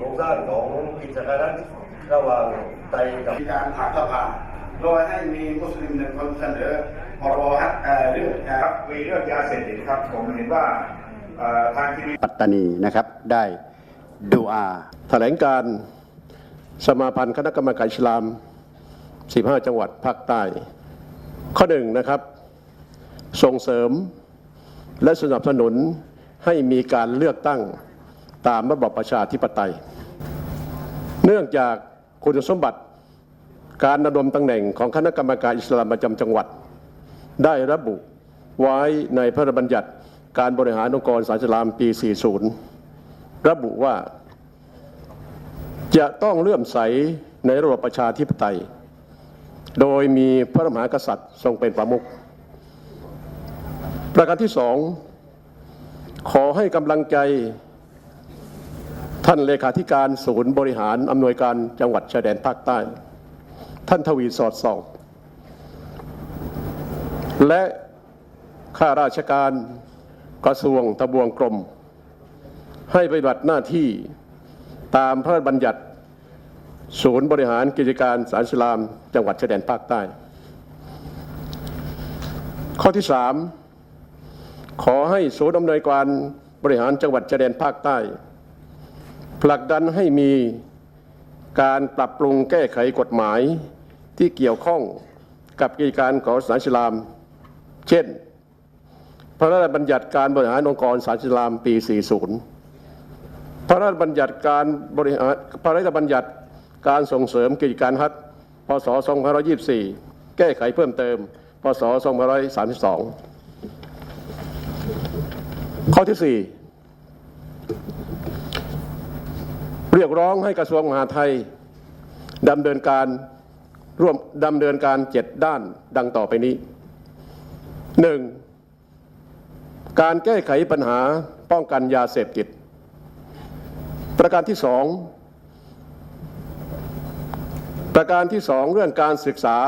โครงสร้างของกิจการนั้นระหว่างไทยกับมีการผ่านสภาโดยให้มีมุสลิมหนึ่งคนเสนอพรบฮัตเรื่องครับมีเรื่องยาเสพติดครับ ผมเห็นว่าทางทีวีปัตตานีนะครับได้ดูอาแถลงการสมาพันธ์คณะกรรมการอิสลาม 15 จังหวัดภาคใต้ ข้อหนึ่งนะครับ ส่งเสริมและสนับสนุนให้มีการเลือกตั้ง ตามระบอบประชาธิปไตย เนื่องจากคุณสมบัติการดำรงตำแหน่งของคณะกรรมการอิสลามประจำจังหวัด ได้ระบุไว้ในพระราชบัญญัติการบริหารองค์กรสาสลามปี 40 ระบุว่า จะต้องเลื่อมใสในระบบประชาธิปไตย โดยมีพระมหากษัตริย์ทรงเป็นประมุข ประการที่สอง ขอให้กำลังใจ ท่านเลขาธิการศูนย์บริหารอำนวยการจังหวัดชายแดนภาคใต้ ท่านทวีสอดส่อง และข้าราชการกระทรวงทบวงกรม ให้ปฏิบัติหน้าที่ตามพระราชบัญญัติ ศูนย์บริหารกิจการสารสลาม จังหวัดชายแดนภาคใต้ ข้อที่สามขอให้ศูนย์อำนวยการบริหารจังหวัดชายแดนภาคใต้ ผลักดันให้มีการปรับปรุงแก้ไขกฎหมายที่เกี่ยวข้องกับกิจการของสารอิสลาม เช่น พระราชบัญญัติการบริหารองค์กรสารอิสลามปี 40 พระราชบัญญัติการบริหารพระราชบัญญัติการส่งเสริมกิจการฮัทพศ 2524 แก้ไขเพิ่มเติม พศ 2532 ข้อที่ 4 รียกร้องให้กระทรวงมหาดไทยดำเนินการร่วมดำเนินการเจ็ดด้านดังต่อไปนี้ 1. การแก้ไขปัญหาป้องกันยาเสพติด ประการที่สองประการที่สองเรื่องการศึกษา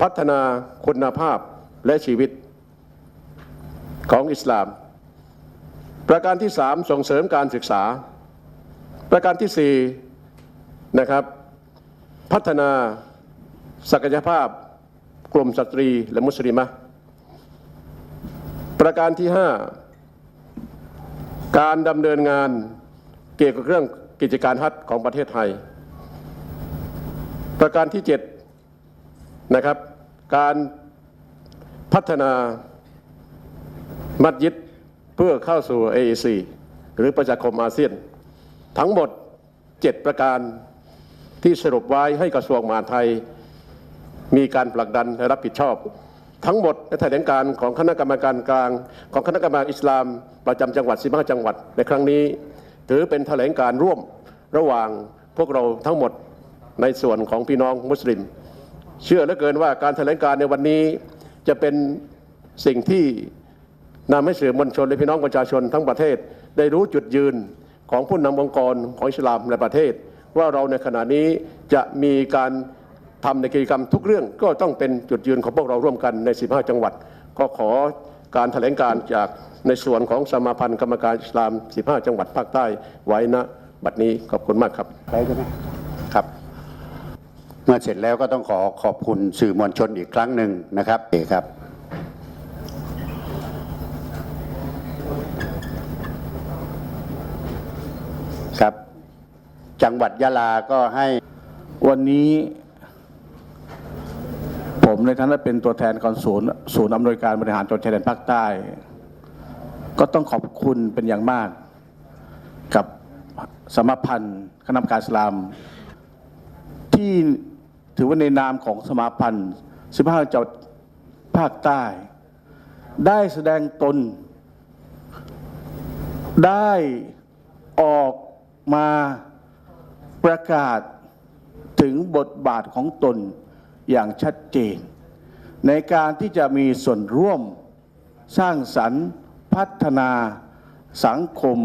พัฒนาคุณภาพและชีวิตของอิสลาม ประการที่สามส่งเสริมการศึกษา ประการที่สี่นะครับ พัฒนาศักยภาพกลุ่มสตรีและมุสลิมะประการที่ 5 การดำเนินงานเกี่ยวกับเรื่องกิจการฮัทของประเทศไทย ประการที่7นะครับ การพัฒนามัดยิดเพื่อเข้าสู่ AEC หรือประชาคมอาเซียน ทั้งหมด 7 ประการที่สรุปไว้ให้กระทรวงมหาดไทย มีการผลักดันและรับผิดชอบ ทั้งหมดในแถลงการของคณะกรรมการกลาง ของคณะกรรมการอิสลาม ประจำจังหวัด15จังหวัดในครั้งนี้ ถือเป็นแถลงการร่วมระหว่างพวกเราทั้งหมดในส่วนของพี่น้องมุสลิม เชื่อเหลือเกินว่าการแถลงการในวันนี้จะเป็นสิ่งที่นำให้สื่อมวลชนและพี่น้องประชาชนทั้งประเทศได้รู้จุดยืน ของผู้นำองค์กรของอิสลามในประเทศ ว่าเราในขณะนี้จะมีการทำในกิจกรรมทุกเรื่องก็ต้องเป็นจุดยืนของพวกเราร่วมกันใน 15 จังหวัด ก็ขอการแถลงการจากในส่วนของสมาพันธ์กรรมการอิสลาม 15 จังหวัดภาคใต้ไว้ณบัดนี้ขอบคุณมากครับไปใช่ไหมครับ เมื่อเสร็จแล้วก็ต้องขอขอบคุณสื่อมวลชนอีกครั้งหนึ่งนะครับเอกครับ ครับ จังหวัดยะลาก็ให้วันนี้ ผมในฐานะเป็นตัวแทนของศูนย์ศูนย์อำนวยการบริหารจังหวัดชายแดนภาคใต้ ก็ต้องขอบคุณเป็นอย่างมาก กับสมาพันธ์คณะกรรมการสลาม ที่ถือว่าในนามของสมาพันธ์ 15จังหวัดภาคใต้ ได้แสดงตนได้ออก มาประกาศถึงบทบาทของตนอย่างชัดเจน ในการที่จะมีส่วนร่วมสร้างสรรค์พัฒนาสังคม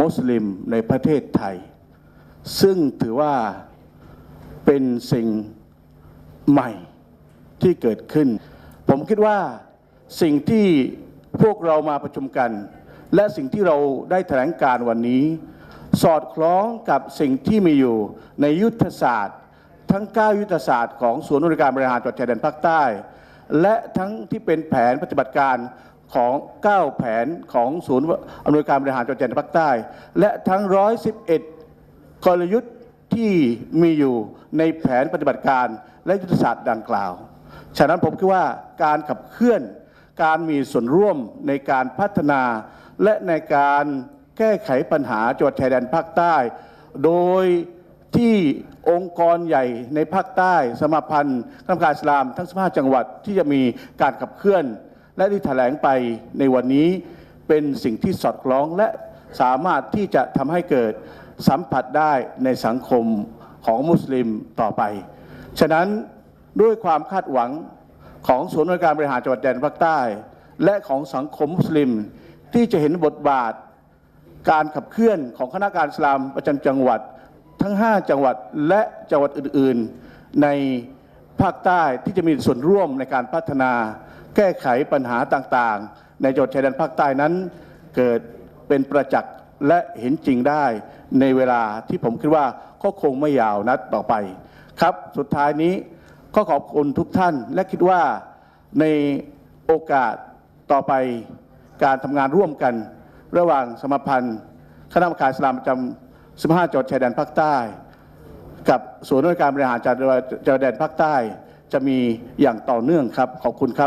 มุสลิมในประเทศไทย ซึ่งถือว่าเป็นสิ่งใหม่ที่เกิดขึ้น ผมคิดว่าสิ่งที่พวกเรามาประชุมกัน และสิ่งที่เราได้แถลงการวันนี้ สอดคล้องกับสิ่งที่มีอยู่ในยุทธศาสตร์ ทั้ง 9 ยุทธศาสตร์ของศูนย์บริการบริหารจังหวัดชายแดนภาคใต้ และทั้งที่เป็นแผนปฏิบัติการของ 9 แผนของศูนย์อำนวยการบริหารจังหวัดชายแดนภาคใต้ และทั้ง 111 กลยุทธ์ที่มีอยู่ในแผนปฏิบัติการและยุทธศาสตร์ดังกล่าว ฉะนั้นผมคิดว่าการขับเคลื่อนการมีส่วนร่วมในการพัฒนาและในการ แก้ไขปัญหาจังหวัดชายแดนภาคใต้ โดยที่องค์กรใหญ่ในภาคใต้สมาพันธ์คณะกรรมการอิสลามทั้ง 15 จังหวัดที่จะมีการขับเคลื่อน และที่แถลงไปในวันนี้เป็นสิ่งที่สอดคล้องและสามารถที่จะทำให้เกิดสัมผัสได้ในสังคมของมุสลิมต่อไป ฉะนั้นด้วยความคาดหวังของศูนย์บริการบริหารจังหวัดแดนภาคใต้ และของสังคมมุสลิมที่จะเห็นบทบาท การขับเคลื่อนของคณะการสลามประจำจังหวัดทั้ง 5 จังหวัดและจังหวัดอื่น ๆ ในภาคใต้ที่จะมีส่วนร่วมในการพัฒนา แก้ไขปัญหาต่างๆ ในจังหวัดชายแดนภาคใต้นั้น เกิดเป็นประจักษ์และเห็นจริงได้ในเวลาที่ผมคิดว่าก็คงไม่ยาวนัดต่อไป ครับสุดท้ายนี้ก็ขอบคุณทุกท่าน และคิดว่าในโอกาสต่อไปการทำงานร่วมกัน ระหว่างสมพันธ์ คณะกรรมการสลามประจำ15จังหวัดชายแดนภาคใต้ กับศูนย์ราชการบริหารจังหวัดชายแดนภาคใต้ จะมีอย่างต่อเนื่องครับขอบคุณครับ